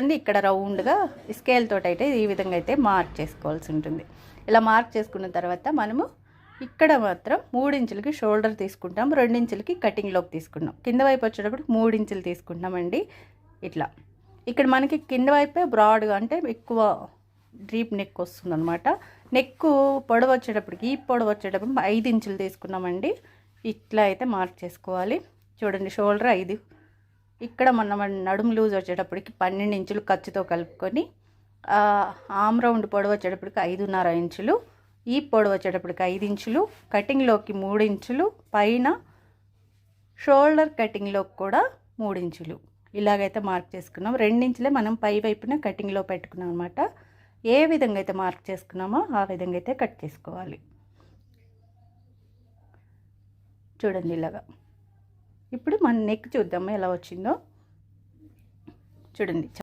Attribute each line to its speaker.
Speaker 1: అండి ఇక్కడ రౌండ్గా స్కేల్ తోటి అయితే ఈ విధంగా అయితే మార్క్ చేసుకోవాల్సి ఉంటుంది. ఇలా మార్క్ చేసుకున్న తర్వాత మనము ఇక్కడ మాత్రం మూడు ఇంచులకి షోల్డర్ తీసుకుంటాం. రెండు ఇంచులకి కటింగ్లోకి తీసుకుంటాం. కింద వైపు వచ్చేటప్పుడు మూడు ఇంచులు తీసుకుంటామండి. ఇట్లా. ఇక్కడ మనకి కింద వైపే బ్రాడ్గా అంటే ఎక్కువ డీప్ నెక్ వస్తుంది అనమాట నెక్ పొడవు వచ్చేటప్పటికి ఈ పొడవు వచ్చేటప్పుడు ఐదు ఇంచులు తీసుకున్నామండి. ఇట్లా అయితే మార్క్ చేసుకోవాలి. చూడండి షోల్డర్ ఐదు ఇక్కడ మన నడుము లూజ్ వచ్చేటప్పటికి పన్నెండు ఇంచులు ఖర్చుతో కలుపుకొని ఆమ్ రౌండ్ పొడవు వచ్చేటప్పటికి ఐదున్నర ఇంచులు ఈ పొడవు వచ్చేటప్పటికి ఐదు ఇంచులు కటింగ్లోకి మూడు ఇంచులు పైన షోల్డర్ కటింగ్లోకి కూడా మూడు ఇంచులు. ఇలాగైతే మార్క్ చేసుకున్నాం. రెండించులే మనం పై వైపున కటింగ్లో పెట్టుకున్నాం అనమాట ఏ విధంగా అయితే మార్క్ చేసుకున్నామో ఆ విధంగా అయితే కట్ చేసుకోవాలి. చూడండి ఇలాగా. ఇప్పుడు మన నెక్ చూద్దాము ఎలా వచ్చిందో? చూడండి.